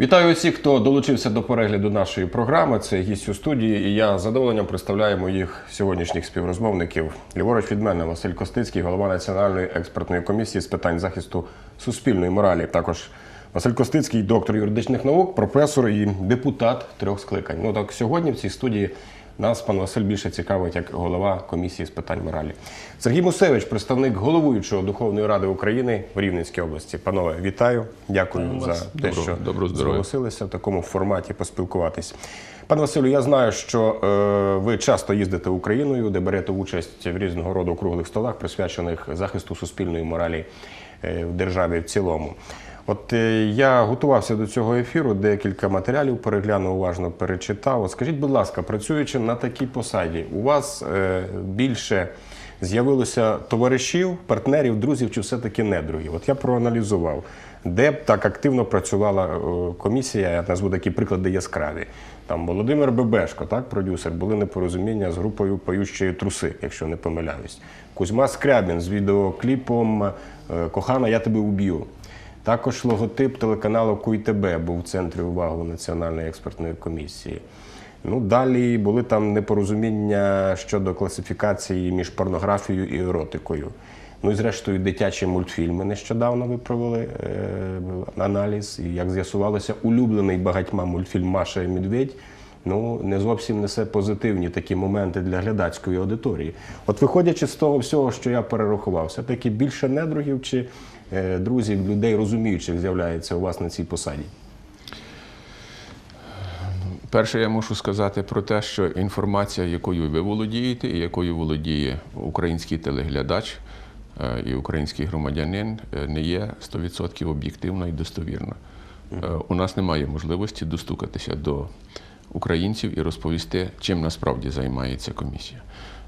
Вітаю усіх, хто долучився до перегляду нашої програми. Це гість у студії, і я з задоволенням представляю моїх сьогоднішніх співрозмовників. Ліворуч від мене Василь Костицький, голова Національної експертної комісії з питань захисту суспільної моралі. Також Василь Костицький, доктор юридичних наук, професор і депутат трьох скликань. Ну так сьогодні в цій студії нас пан Василь більше цікавить як голова комісії з питань моралі. Сергій Мусевич, представник головуючого Духовної ради України в Рівненській області. Панове, вітаю. Дякую за те, Добро- що доброго зголосилися в такому форматі поспілкуватись. Пане Василю, я знаю, що е, ви часто їздите Україною, де берете участь в різного роду круглих столах, присвячених захисту суспільної моралі е, в державі в цілому. От е, я готувався до цього ефіру, декілька матеріалів переглянув, уважно перечитав. Скажіть, будь ласка, працюючи на такій посаді, у вас е, більше з'явилося товаришів, партнерів, друзів чи все-таки недругів? От я проаналізував, де б так активно працювала е, комісія, я назву такі приклади яскраві. Там Володимир Бебешко, так, продюсер, були непорозуміння з групою Поющої труси, якщо не помиляюсь. Кузьма Скрябін з відеокліпом Кохана, я тебе уб'ю. Також логотип телеканалу КуйТБ був в центрі уваги Національної експертної комісії. Ну, далі були там непорозуміння щодо класифікації між порнографією і еротикою. Ну і зрештою, дитячі мультфільми нещодавно ви провели е, аналіз. І як з'ясувалося, улюблений багатьма мультфільм Маша і Медведь ну не зовсім несе позитивні такі моменти для глядацької аудиторії. От виходячи з того всього, що я перерахував, все-таки більше недругів чи друзів, людей розуміючих з'являється у вас на цій посаді. Перше, я мушу сказати про те, що інформація, якою ви володієте, і якою володіє український телеглядач е, і український громадянин, е, не є 100% об'єктивна і достовірна. Е, У нас немає можливості достукатися до українців і розповісти, чим насправді займається комісія.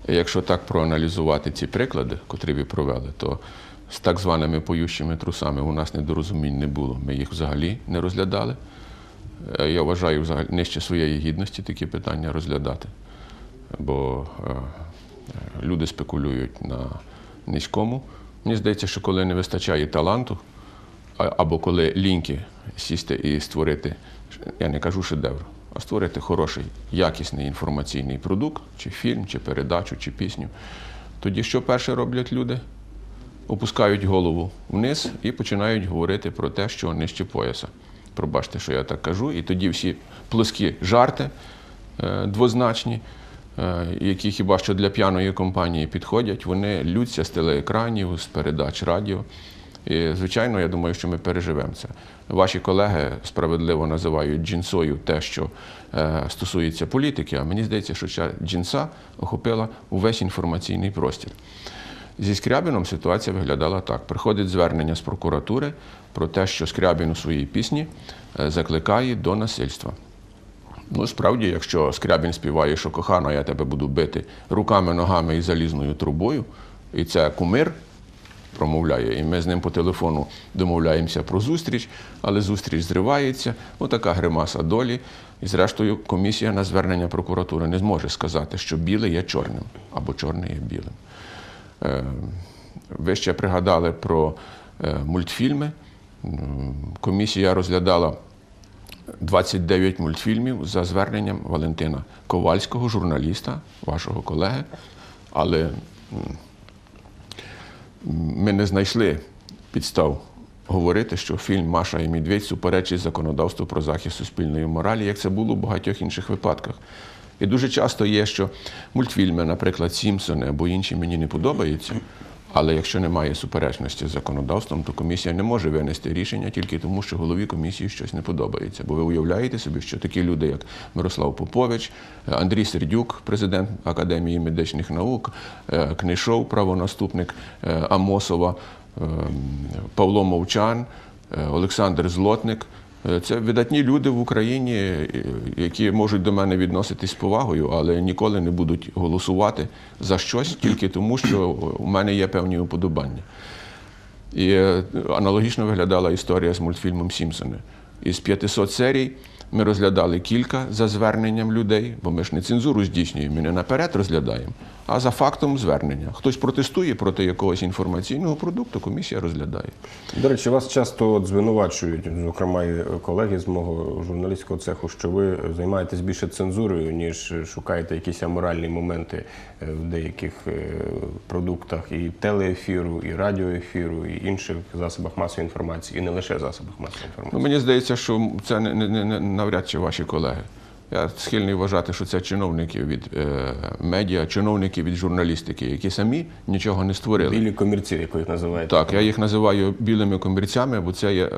Якщо так проаналізувати ці приклади, котрі ви провели, то з так званими поющими трусами у нас недорозумінь не було. Ми їх взагалі не розглядали. Е, Я вважаю взагалі нижче своєї гідності такі питання розглядати, бо е, е, люди спекулюють на низькому. Мені здається, що коли не вистачає таланту, або коли ліньки сісти і створити, я не кажу шедевр, а створити хороший, якісний інформаційний продукт, чи фільм, чи передачу, чи пісню, тоді що перше роблять люди? Опускають голову вниз і починають говорити про те, що нижче пояса. Пробачте, що я так кажу. І тоді всі плоскі жарти е, двозначні, е, які хіба що для п'яної компанії підходять, вони лються з телеекранів, з передач радіо. І, звичайно, я думаю, що ми переживемо це. Ваші колеги справедливо називають джинсою те, що е, стосується політики, а мені здається, що ця джинса охопила увесь інформаційний простір. Зі Скрябіном ситуація виглядала так: приходить звернення з прокуратури про те, що Скрябін у своїй пісні е, закликає до насильства. Ну, справді, якщо Скрябін співає, що кохана, я тебе буду бити руками, ногами і залізною трубою, і це кумир промовляє, і ми з ним по телефону домовляємося про зустріч, але зустріч зривається, отака гримаса долі. І зрештою, комісія на звернення прокуратури не зможе сказати, що біле є чорним або чорне є білим. Е, Ви ще пригадали про е, мультфільми. Комісія розглядала 29 мультфільмів за зверненням Валентина Ковальського, журналіста, вашого колеги. Але ми не знайшли підстав говорити, що фільм Маша і Медведь суперечить законодавству про захист суспільної моралі, як це було в багатьох інших випадках. І дуже часто є, що мультфільми, наприклад, Сімпсони або інші мені не подобаються. Але якщо немає суперечності з законодавством, то комісія не може винести рішення тільки тому, що голові комісії щось не подобається. Бо ви уявляєте собі, що такі люди, як Мирослав Попович, Андрій Сердюк, президент Академії медичних наук, е, Книшов, правонаступник е, Амосова, е, Павло Мовчан, е, Олександр Злотник. Е, Це видатні люди в Україні, е, які можуть до мене відноситись з повагою, але ніколи не будуть голосувати за щось тільки тому, що у мене є певні уподобання. І е, аналогічно виглядала історія з мультфільмом Сімпсони. Із 500 серій Ми розглядали кілька за зверненням людей, бо ми ж не цензуру здійснюємо, ми не наперед розглядаємо, а за фактом звернення. Хтось протестує проти якогось інформаційного продукту, комісія розглядає. До речі, вас часто звинувачують, зокрема і колеги з мого журналістського цеху, що ви займаєтесь більше цензурою, ніж шукаєте якісь аморальні моменти е, в деяких е, продуктах і телеефіру, і радіоефіру, і інших засобах масової інформації, і не лише засобах масової Ну, інформації. мені здається, що це не, не, не навряд чи ваші колеги. Я схильний вважати, що це чиновники від е, медіа, чиновники від журналістики, які самі нічого не створили. Білі комірці, як ви їх називаєте. Так, я їх називаю білими комірцями, бо це є е,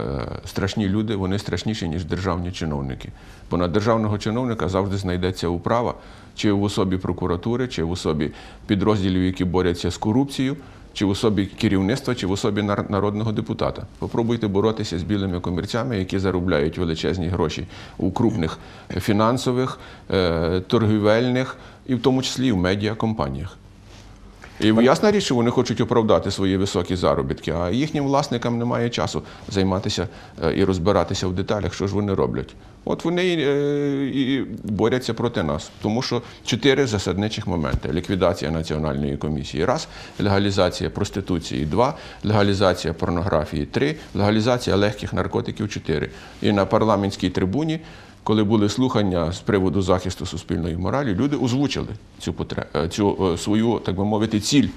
страшні люди, вони страшніші, ніж державні чиновники. Бо на державного чиновника завжди знайдеться управа, чи в особі прокуратури, чи в особі підрозділів, які борються з корупцією, чи в особі керівництва, чи в особі нар- народного депутата. Попробуйте боротися з білими комірцями, які заробляють величезні гроші у крупних фінансових, е, торгівельних і в тому числі в медіакомпаніях. І ясна річ, що вони хочуть оправдати свої високі заробітки, а їхнім власникам немає часу займатися е, і розбиратися в деталях, що ж вони роблять. От вони е, і борються проти нас, тому що чотири засадничих моменти: ліквідація національної комісії, раз, легалізація проституції, два, легалізація порнографії, три, легалізація легких наркотиків, чотири. І на парламентській трибуні коли були слухання з приводу захисту суспільної моралі, люди озвучили цю е, цю е, свою, так би мовити, ціль.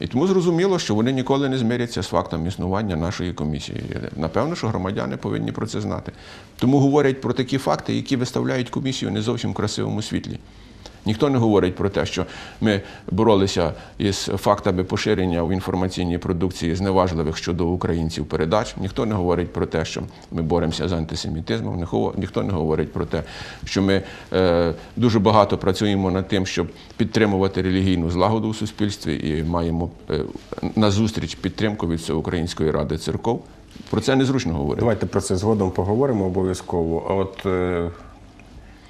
І тому зрозуміло, що вони ніколи не змиряться з фактом існування нашої комісії. Напевно, що громадяни повинні про це знати. Тому говорять про такі факти, які виставляють комісію не зовсім красивому світлі. Ніхто не говорить про те, що ми боролися із фактами поширення в інформаційній продукції зневажливих щодо українців передач. Ніхто не говорить про те, що ми боремося з антисемітизмом. Ніхто- не говорить про те, що ми е, дуже багато працюємо над тим, щоб підтримувати релігійну злагоду у суспільстві і маємо е, назустріч підтримку від Всеукраїнської ради церков. Про це незручно говорити. Давайте про це згодом поговоримо обов'язково. А От, е,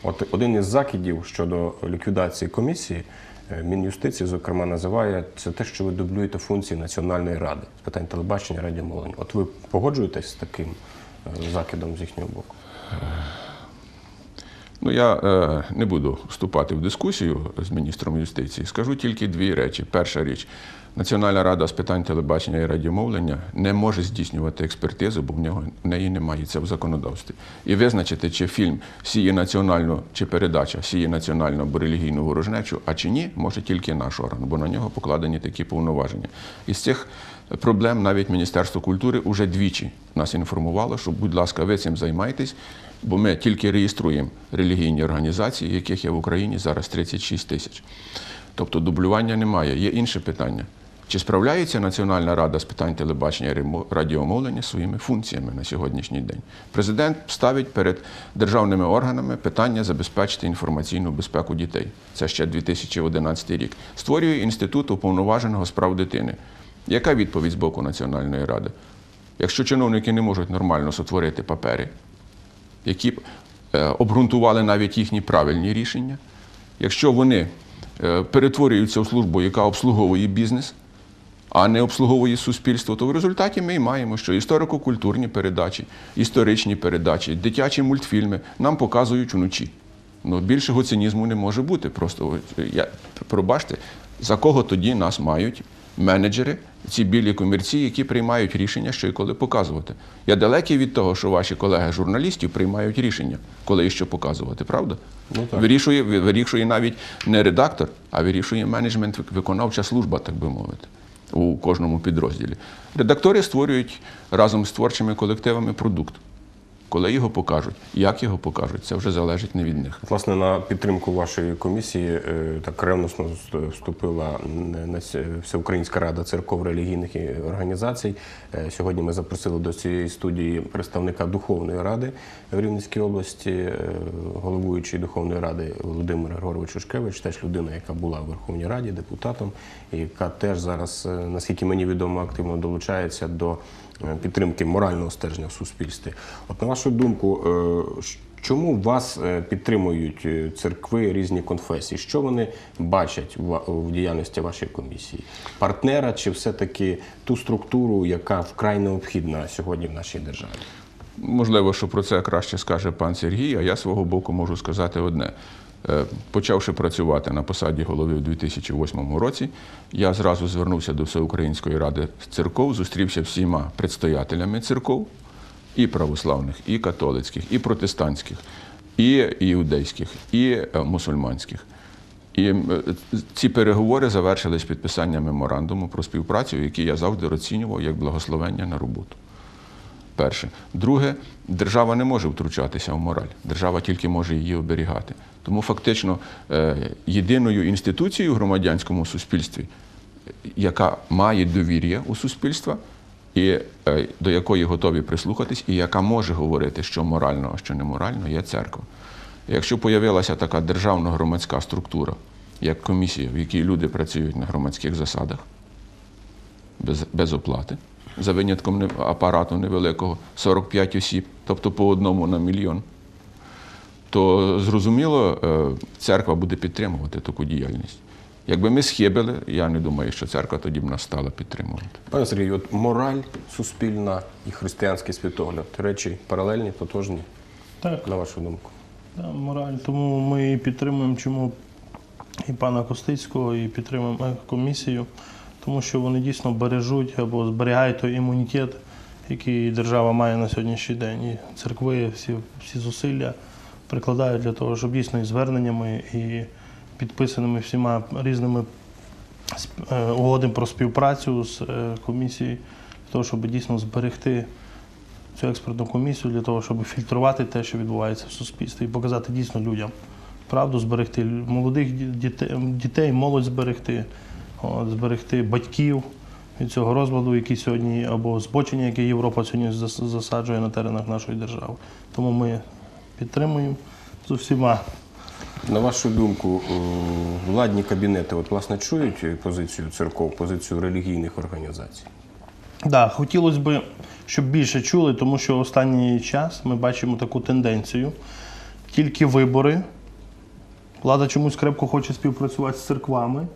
от один із закидів щодо ліквідації комісії, е, Мін'юстиції, зокрема, називає це те, що ви дублюєте функції Національної ради з питань телебачення радіомовлення. От ви погоджуєтесь з таким е, закидом з їхнього боку? Ну, я е, не буду вступати в дискусію з міністром юстиції. Скажу тільки дві речі. Перша річ: Національна рада з питань телебачення і радіомовлення не може здійснювати експертизу, бо в нього в неї немає це в законодавстві. І визначити, чи фільм сіє національну, чи передача сіє національну або релігійну ворожнечу, а чи ні, може тільки наш орган, бо на нього покладені такі повноваження. Із цих проблем навіть Міністерство культури уже двічі нас інформувало, що, будь ласка, ви цим займайтесь, бо ми тільки реєструємо релігійні організації, яких є в Україні зараз 36 тисяч. Тобто дублювання немає. Є інше питання. Чи справляється Національна рада з питань телебачення і радіомовлення своїми функціями на сьогоднішній день? Президент ставить перед державними органами питання забезпечити інформаційну безпеку дітей. Це ще 2011 рік. Створює інститут уповноваженого з прав дитини. Яка відповідь з боку Національної ради? Якщо чиновники не можуть нормально сотворити папери, які б е, обґрунтували навіть їхні правильні рішення, якщо вони е, перетворюються в службу, яка обслуговує бізнес, а не обслуговує суспільство, то в результаті ми маємо, що історико-культурні передачі, історичні передачі, дитячі мультфільми нам показують вночі. Ну, більшого цинізму не може бути. Просто я, пробачте, за кого тоді нас мають менеджери, ці білі комірці, які приймають рішення, що і коли показувати. Я далекий від того, що ваші колеги журналістів приймають рішення, коли і що показувати, правда? Ну, так. Вирішує, вирішує навіть не редактор, а вирішує менеджмент, виконавча служба, так би мовити, у кожному підрозділі. Редактори створюють разом з творчими колективами продукт. Коли його покажуть, як його покажуть, це вже залежить не від них. Власне, на підтримку вашої комісії е, так ревносно вступила Всеукраїнська рада церков релігійних організацій. Е, Сьогодні ми запросили до цієї студії представника Духовної ради в Рівненській області, е, головуючий Духовної ради Володимир Григорович Шушкевич, теж людина, яка була в Верховній Раді депутатом, яка теж зараз, наскільки мені відомо, активно долучається до підтримки морального стерження в суспільстві. От на вашу думку, е, чому вас е, підтримують е, церкви різні конфесії? Що вони бачать в діяльності вашої комісії? Партнера чи все-таки ту структуру, яка вкрай необхідна сьогодні в нашій державі? Можливо, що про це краще скаже пан Сергій, а я свого боку можу сказати одне. Е, Почавши працювати на посаді голови у 2008 році, я зразу звернувся до Всеукраїнської ради церков, зустрівся всіма предстоятелями церков, і православних, і католицьких, і протестантських, і іудейських, і е, мусульманських. І е, ці переговори завершились підписанням меморандуму про співпрацю, який я завжди оцінював як благословення на роботу. Перше. Друге, держава не може втручатися в мораль. Держава тільки може її оберігати. Тому фактично е, єдиною інституцією в громадянському суспільстві, яка має довір'я у суспільства, і е, до якої готові прислухатись, і яка може говорити, що морально, а що неморально, є церква. Якщо появилася така державна громадська структура, як комісія, в якій люди працюють на громадських засадах, без, без оплати, за винятком апарату невеликого 45 осіб, тобто по одному на мільйон, то зрозуміло, е, церква буде підтримувати таку діяльність. Якби ми схибили, я не думаю, що церква тоді б нас стала підтримувати. Пане Сергію, от мораль суспільна і християнський світогляд речі паралельні, тотожні, Так, на вашу думку. да, мораль. Тому ми підтримуємо чому і пана Костицького, і підтримуємо комісію, тому що вони дійсно бережуть або зберігають той імунітет, який держава має на сьогоднішній день. І церкви всі, всі зусилля прикладають для того, щоб дійсно і зверненнями, і підписаними всіма різними е, про співпрацю з е, комісією, для того, щоб дійсно зберегти цю експертну комісію для того, щоб фільтрувати те, що відбувається в суспільстві, і показати дійсно людям правду, зберегти молодих дітей молодь зберегти, от, зберегти батьків від цього розладу, який сьогодні або збочення, яке Європа сьогодні засаджує на теренах нашої держави. Тому ми підтримуємо з усіма. На вашу думку, е, владні кабінети от, власне, чують позицію церков, позицію релігійних організацій? Да, хотілося б, щоб більше чули, тому що останній час ми бачимо таку тенденцію. Тільки вибори. Влада чомусь крепко хоче співпрацювати з церквами,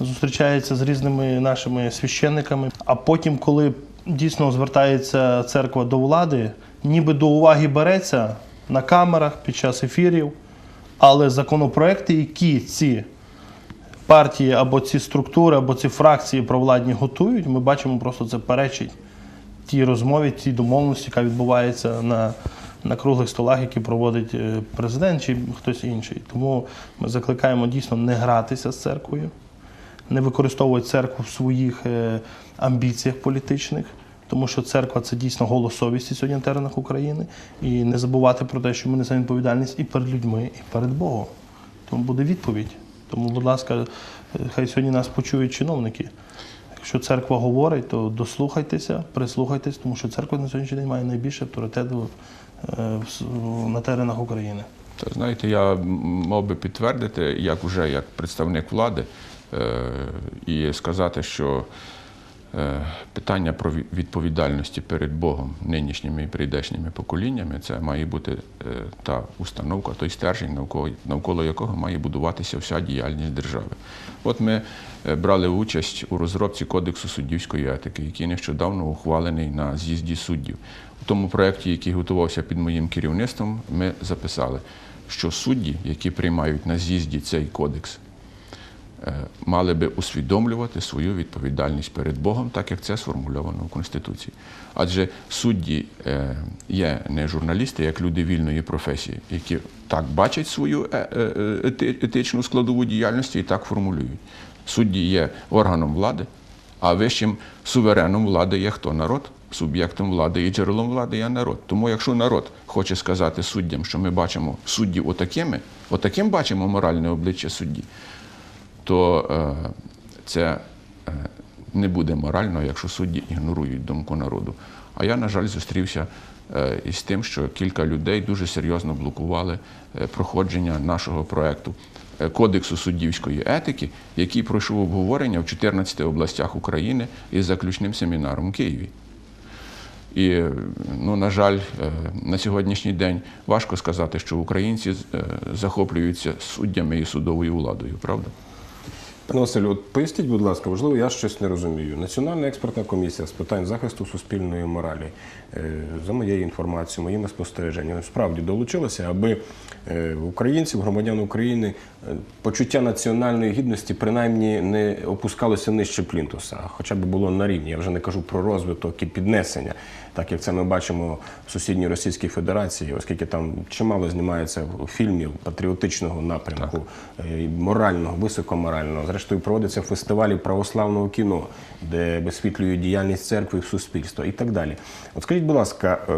зустрічається з різними нашими священниками. А потім, коли дійсно звертається церква до влади, ніби до уваги береться на камерах під час ефірів, але законопроекти, які ці партії або ці структури, або ці фракції провладні готують, ми бачимо, просто це перечить тій розмові, тій домовленості, яка відбувається на, на круглих столах, які проводить е, президент чи хтось інший. Тому ми закликаємо дійсно не гратися з церквою, не використовувати церкву в своїх е, амбіціях політичних. Тому що церква це дійсно голос совісті сьогодні на теренах України. І не забувати про те, що ми несемо відповідальність і перед людьми, і перед Богом. Тому буде відповідь. Тому, будь ласка, е, хай сьогодні нас почують чиновники. Якщо церква говорить, то дослухайтеся, прислухайтесь, тому що церква на сьогоднішній день має найбільше авторитету е, на теренах України. Знаєте, я мав би підтвердити, як вже як представник влади, і сказати, що е, питання про ві- відповідальності перед Богом, нинішніми і прийдешніми поколіннями, це має бути е, та установка, той стержень, навколо, якого має будуватися вся діяльність держави. От ми е, брали участь у розробці Кодексу суддівської етики, який нещодавно ухвалений на з'їзді суддів. У тому проєкті, який готувався під моїм керівництвом, ми записали, що судді, які приймають на з'їзді цей кодекс, е, мали би усвідомлювати свою відповідальність перед Богом, так як це сформульовано в Конституції. Адже судді е, є не журналісти, як люди вільної професії, які так бачать свою е- е- е- ети- етичну складову діяльності і так формулюють. Судді є органом влади, а вищим сувереном влади є хто? Народ. Суб'єктом влади і джерелом влади є народ. Тому якщо народ хоче сказати суддям, що ми бачимо суддів отакими, отаким бачимо моральне обличчя судді, то е, це е, не буде морально, якщо судді ігнорують думку народу. А я, на жаль, зустрівся е, із тим, що кілька людей дуже серйозно блокували проходження нашого проекту Кодексу суддівської етики, який пройшов обговорення в 14 областях України із заключним семінаром у Києві. І, ну, на жаль, на сьогоднішній день важко сказати, що українці захоплюються суддями і судовою владою, правда? Пане Василю, от поясніть, будь ласка, можливо, я щось не розумію. Національна експертна комісія з питань захисту суспільної моралі, е, за моєю інформацією, моїми спостереженнями, справді долучилася, аби е, українців, громадян України, е, почуття національної гідності принаймні не опускалося нижче плінтуса, хоча б було на рівні. Я вже не кажу про розвиток і піднесення, так як це ми бачимо в сусідній Російській Федерації, оскільки там чимало знімається фільмів патріотичного напрямку, е, морального, високоморального. Зрештою, проводяться фестивалі православного кіно, де висвітлюють діяльність церкви в суспільства і так далі. От скажіть, будь ласка, е,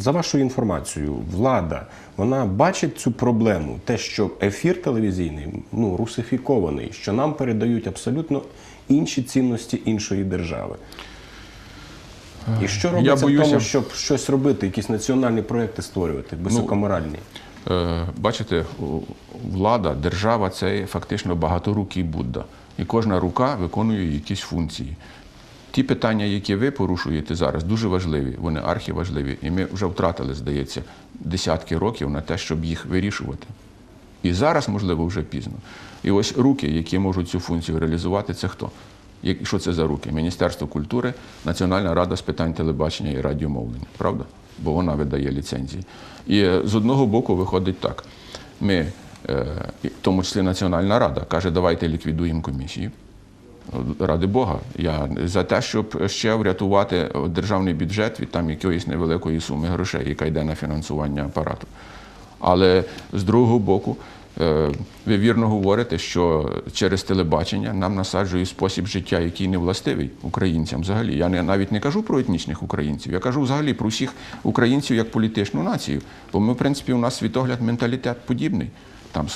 за вашою інформацією, влада вона бачить цю проблему, те, що ефір телевізійний ну русифікований, що нам передають абсолютно інші цінності іншої держави. І що робиться в боюся- тому, щоб щось робити, якісь національні проекти створювати, високоморальні? Е, Бачите, влада, держава це фактично багаторукий Будда. І кожна рука виконує якісь функції. Ті питання, які ви порушуєте зараз, дуже важливі, вони архіважливі. І ми вже втратили, здається, десятки років на те, щоб їх вирішувати. І зараз, можливо, вже пізно. І ось руки, які можуть цю функцію реалізувати, це хто? Як- Що це за руки? Міністерство культури, Національна рада з питань телебачення і радіомовлення, правда? Бо вона видає ліцензії. І е, з одного боку виходить так: ми, е, в тому числі Національна рада, каже, давайте ліквідуємо комісію. Ради Бога, я за те, щоб ще врятувати державний бюджет від там якоїсь невеликої суми грошей, яка йде на фінансування апарату. Але з другого боку, е, ви вірно говорите, що через телебачення нам насаджують спосіб життя, який не властивий українцям взагалі. Я не, навіть не кажу про етнічних українців, я кажу взагалі про всіх українців як політичну націю. Бо ми, в принципі, у нас світогляд, менталітет подібний. Там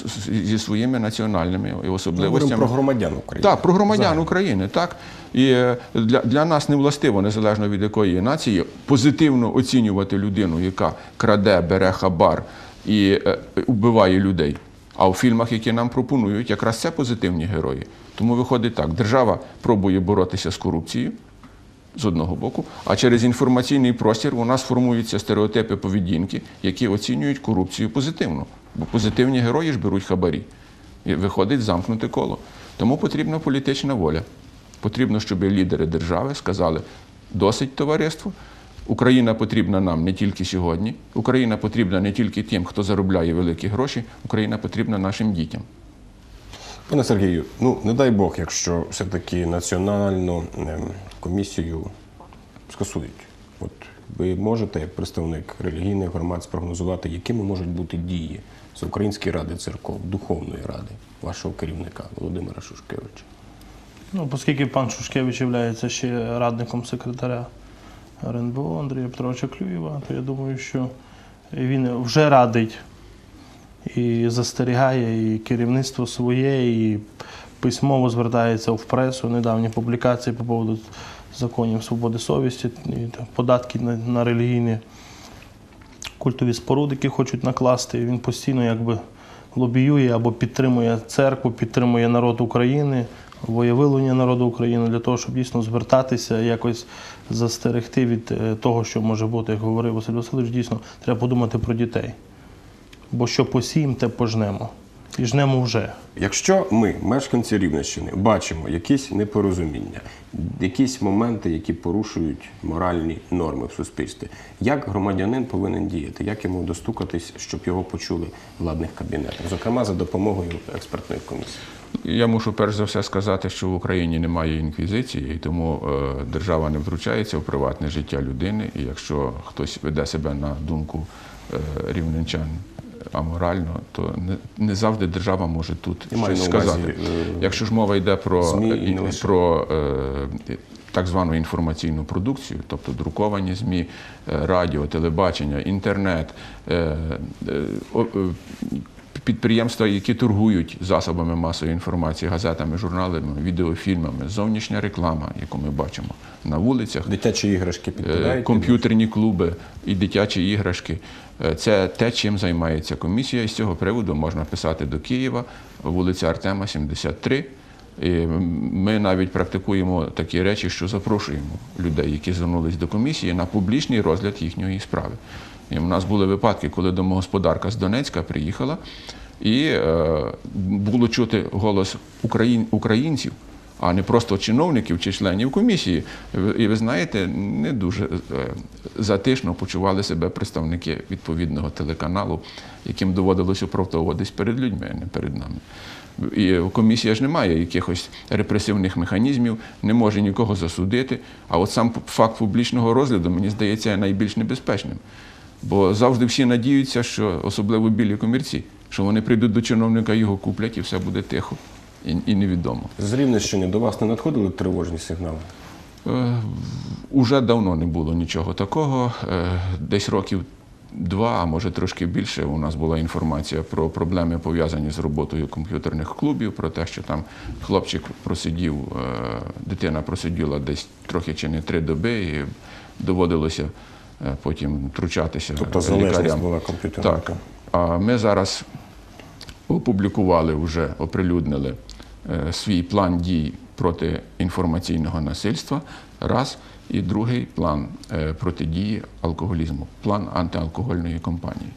зі своїми національними і Ми особливостями. про громадян України. Так, про громадян України, так. І е, для, для нас не властиво, незалежно від якої нації, позитивно оцінювати людину, яка краде, бере хабар і е, вбиває людей. А у фільмах, які нам пропонують, якраз це позитивні герої. Тому виходить так: держава пробує боротися з корупцією з одного боку, а через інформаційний простір у нас формуються стереотипи поведінки, які оцінюють корупцію позитивно. Бо позитивні герої ж беруть хабарі. І виходить замкнуте коло. Тому потрібна політична воля. Потрібно, щоб лідери держави сказали: досить товариство. Україна потрібна нам не тільки сьогодні. Україна потрібна не тільки тим, хто заробляє великі гроші, Україна потрібна нашим дітям. Пане Сергію, ну не дай Бог, якщо все-таки національну ем, комісію скасують. От ви можете, як представник релігійних громад, спрогнозувати, якими можуть бути дії з Української ради церков, Духовної ради, вашого керівника Володимира Шушкевича? Ну, оскільки пан Шушкевич є ще радником секретаря РНБО Андрія Петровича Клюєва, то я думаю, що він вже радить і застерігає і керівництво своє, і письмово звертається в пресу. Недавні публікації по поводу законів свободи совісті і податки на, на релігійні культові споруди, які хочуть накласти. І Він постійно якби лобіює або підтримує церкву, підтримує народ України, воєвилення народу України для того, щоб дійсно звертатися, якось застерегти від е, того, що може бути, як говорив Василь Васильович, дійсно треба подумати про дітей. Бо що посіємо, те пожнемо. І жнемо вже. Якщо ми, мешканці Рівненщини, бачимо якісь непорозуміння, якісь моменти, які порушують моральні норми в суспільстві, як громадянин повинен діяти, як йому достукатись, щоб його почули в владних кабінетах, зокрема за допомогою експертної комісії? Я мушу перш за все сказати, що в Україні немає інквізиції, і тому е, держава не втручається в приватне життя людини. І якщо хтось веде себе на думку е, рівненчан аморально, то не, не завжди держава може тут Я щось увазі, сказати. е, Якщо ж мова йде про, ЗМІ лише. про е, так звану інформаційну продукцію, тобто друковані ЗМІ, е, радіо, телебачення, інтернет, е, е, е, підприємства, які торгують засобами масової інформації, газетами, журналами, відеофільмами, зовнішня реклама, яку ми бачимо на вулицях, Дитячі іграшки е, підпадають? комп'ютерні клуби і дитячі іграшки. Е, Це те, чим займається комісія. І з цього приводу можна писати до Києва, вулиця Артема, 73. І ми навіть практикуємо такі речі, що запрошуємо людей, які звернулись до комісії, на публічний розгляд їхньої справи. І в нас були випадки, коли домогосподарка з Донецька приїхала і е, було чути голос україн, українців, а не просто чиновників чи членів комісії. І ви знаєте, не дуже е, затишно почували себе представники відповідного телеканалу, яким доводилось оправдовуватись перед людьми, а не перед нами. І комісія ж не має якихось репресивних механізмів, не може нікого засудити. А от сам факт публічного розгляду, мені здається, найбільш небезпечним. Бо завжди всі надіються, що особливо білі комірці, що вони прийдуть до чиновника, його куплять і все буде тихо і, і невідомо. З Рівненщини до вас не надходили тривожні сигнали? Е, Уже давно не було нічого такого. Е, Десь років два, а може трошки більше, у нас була інформація про проблеми, пов'язані з роботою комп'ютерних клубів, про те, що там хлопчик просидів, е, дитина просиділа десь трохи чи не три доби, і доводилося е, потім втручатися Тобто залежність лікарям. була комп'ютерна. Так. А ми зараз опублікували, вже оприлюднили свій план дій проти інформаційного насильства. Раз. І другий план е, протидії алкоголізму, план антиалкогольної кампанії.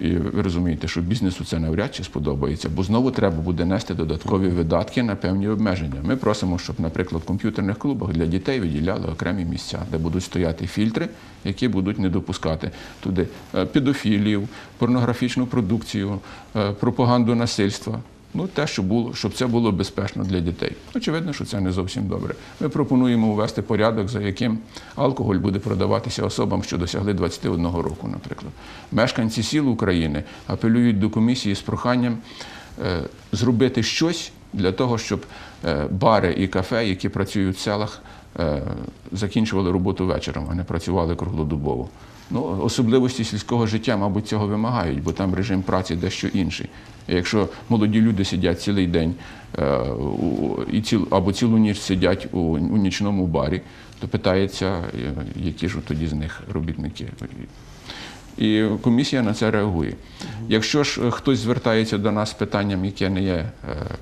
І ви розумієте, що бізнесу це навряд чи сподобається, бо знову треба буде нести додаткові видатки на певні обмеження. Ми просимо, щоб, наприклад, в комп'ютерних клубах для дітей виділяли окремі місця, де будуть стояти фільтри, які будуть не допускати туди е, педофілів, порнографічну продукцію, е, пропаганду насильства. Ну, те, що було, щоб це було безпечно для дітей. Очевидно, що це не зовсім добре. Ми пропонуємо ввести порядок, за яким алкоголь буде продаватися особам, що досягли 21 року, наприклад. Мешканці сіл України апелюють до комісії з проханням е, зробити щось для того, щоб е, бари і кафе, які працюють в селах, е, закінчували роботу вечором, а не працювали круглодобово. Ну, особливості сільського життя, мабуть, цього вимагають, бо там режим праці дещо інший. Якщо молоді люди сидять цілий день е, і ціл, або цілу ніч сидять у, у нічному барі, то питається, е, які ж тоді з них робітники. І комісія на це реагує. Якщо ж е, хтось звертається до нас з питанням, яке не є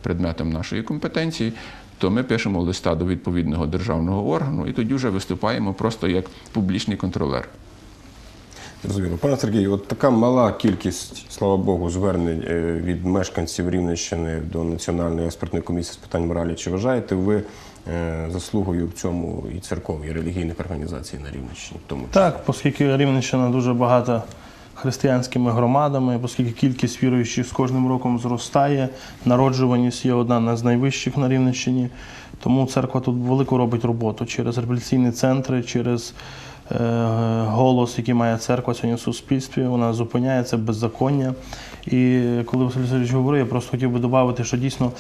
предметом нашої компетенції, то ми пишемо листа до відповідного державного органу і тоді вже виступаємо просто як публічний контролер. Зрозуміло. Пане Сергію, от така мала кількість, слава Богу, звернень е, від мешканців Рівненщини до Національної експертної комісії з питань моралі. Чи вважаєте ви е, заслугою в цьому і церков, і релігійних організацій на Рівненщині? Тому? Так, оскільки Рівненщина дуже багата християнськими громадами, оскільки кількість віруючих з кожним роком зростає, народжуваність є одна з найвищих на Рівненщині. Тому церква тут велику робить роботу через реабілітаційні центри, через голос, який має церква сьогодні в суспільстві. Вона зупиняє це беззаконня. І коли Василь Васильович говорив, я просто хотів би додати, що дійсно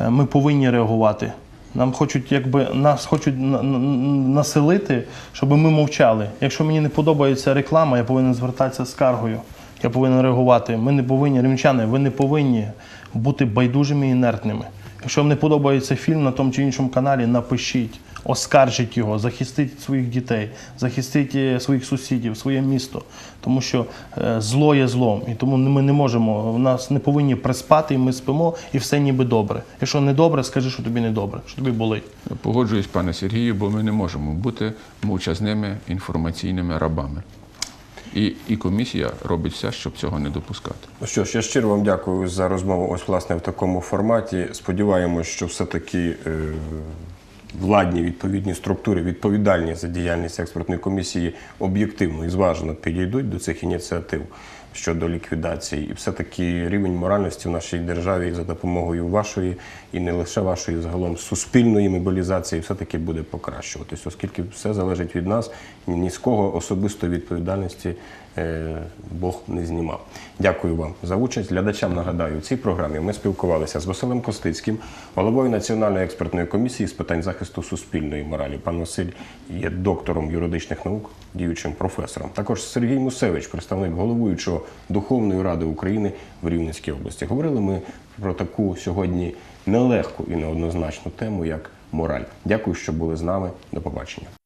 е, ми повинні реагувати. Нам хочуть, якби нас хочуть на- на- населити, щоб ми мовчали. Якщо мені не подобається реклама, я повинен звертатися з скаргою. Я повинен реагувати. Ми не повинні, рівнчани, ви не повинні бути байдужими і інертними. Якщо вам не подобається фільм на тому чи іншому каналі, напишіть, оскаржіть його, захистіть своїх дітей, захистіть е, своїх сусідів, своє місто. Тому що е, зло є злом. І тому ми не можемо, в нас не повинні приспати, і ми спимо, і все ніби добре. Якщо не добре, скажи, що тобі не добре, що тобі болить. Погоджуюсь, пане Сергію, бо ми не можемо бути мовчазними інформаційними рабами. І, і комісія робить все, щоб цього не допускати. Ну що ж, я щиро вам дякую за розмову. Ось власне в такому форматі. Сподіваємось, що все-таки е, владні відповідні структури, відповідальні за діяльність експертної комісії, об'єктивно і зважено підійдуть до цих ініціатив щодо ліквідації. І все-таки рівень моральності в нашій державі за допомогою вашої і не лише вашої, загалом суспільної мобілізації, все-таки буде покращуватись, оскільки все залежить від нас, ні з кого особистої відповідальності Бог не знімав. Дякую вам за участь. Глядачам нагадаю, у цій програмі ми спілкувалися з Василем Костицьким, головою Національної експертної комісії з питань захисту суспільної моралі. Пан Василь є доктором юридичних наук, діючим професором. Також Сергій Мусевич, представник головуючого Духовної ради України в Рівненській області. Говорили ми про таку сьогодні нелегку і неоднозначну тему, як мораль. Дякую, що були з нами. До побачення.